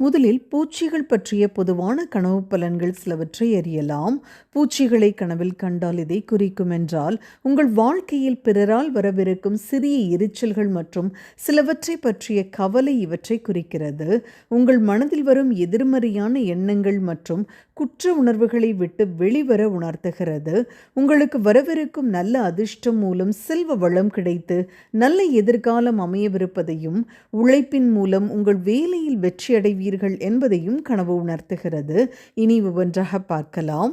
முதலில் பூச்சிகள் பற்றிய பொதுவான கனவு பலன்கள் சிலவற்றை அறியலாம். பூச்சிகளை கனவில் கண்டால் இதை குறிக்கும் என்றால் உங்கள் வாழ்க்கையில் பிறரால் வரவிருக்கும் சிறிய எரிச்சல்கள் மற்றும் சிலவற்றை பற்றிய கவலை இவற்றை குறிக்கிறது. உங்கள் மனதில் வரும் எதிர்மறையான எண்ணங்கள் மற்றும் குற்ற உணர்வுகளை விட்டு வெளிவர உணர்த்துகிறது. உங்களுக்கு வரவிருக்கும் நல்ல அதிர்ஷ்டம் மூலம் செல்வ வளம் கிடைத்து நல்ல எதிர்காலம் அமையவிருப்பதையும் உழைப்பின் மூலம் உங்கள் வேலையில் வெற்றியடைவீர்கள் என்பதையும் கனவு உணர்த்துகிறது. இனி ஒவ்வொன்றாக பார்க்கலாம்.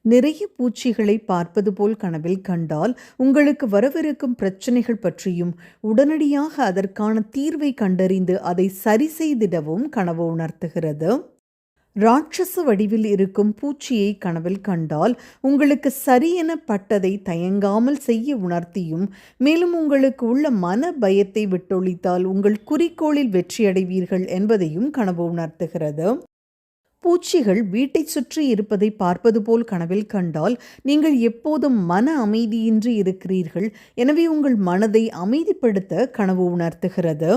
நிறைய பூச்சிகளை பார்ப்பது போல் கனவில் கண்டால் உங்களுக்கு வரவிருக்கும் பிரச்சனைகள் பற்றியும் உடனடியாக அதற்கான தீர்வை கண்டறிந்து அதை சரி செய்திடவும் கனவு உணர்த்துகிறது. ராட்சச வடிவில் இருக்கும் பூச்சியை கனவில் கண்டால் உங்களுக்கு சரியென பட்டதை தயங்காமல் செய்ய உணர்த்தியும் மேலும் உங்களுக்கு உள்ள மன பயத்தை விட்டொழித்தால் உங்கள் குறிக்கோளில் வெற்றியடைவீர்கள் என்பதையும் கனவு உணர்த்துகிறது. பூச்சிகள் வீட்டை சுற்றி இருப்பதை பார்ப்பது போல் கனவில் கண்டால் நீங்கள் எப்போதும் மன அமைதியின்றி இருக்கிறீர்கள். எனவே உங்கள் மனதை அமைதிப்படுத்த கனவு உணர்த்துகிறது.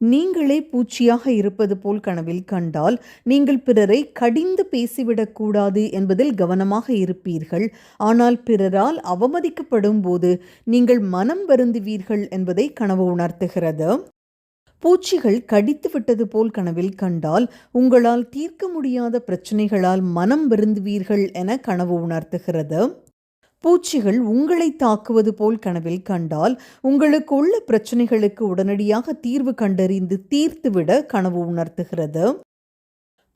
நீங்களே பூச்சியாக இருப்பது போல் கனவில் கண்டால் நீங்கள் பிறரை கடிந்து பேசிவிடக்கூடாது என்பதில் கவனமாக இருப்பீர்கள். ஆனால் பிறரால் அவமதிக்கப்படும் போது நீங்கள் மனம் வருந்துவீர்கள் என்பதை கனவு உணர்த்துகிறது. பூச்சிகள் கடித்து விட்டது போல் கனவில் கண்டால் உங்களால் தீர்க்க முடியாத பிரச்சனைகளால் மனம் வருந்துவீர்கள் என கனவு உணர்த்துகிறது. பூச்சிகள் உங்களை தாக்குவது போல் கனவில் கண்டால் உங்களுக்கு உள்ள பிரச்சனைகளுக்கு உடனடியாக தீர்வு கண்டறிந்து தீர்த்துவிட கனவு உணர்த்துகிறது.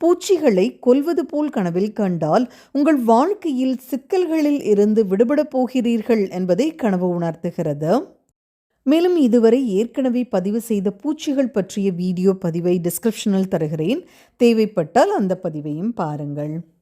பூச்சிகளை கொல்வது போல் கனவில் கண்டால் உங்கள் வாழ்க்கையில் சிக்கல்களில் இருந்து விடுபடப் போகிறீர்கள் என்பதை கனவு உணர்த்துகிறது. மேலும் இதுவரை ஏற்கனவே பதிவு செய்த பூச்சிகள் பற்றிய வீடியோ பதிவை டிஸ்கிரிப்ஷனில் தருகிறேன். தேவைப்பட்டால் அந்த பதிவையும் பாருங்கள்.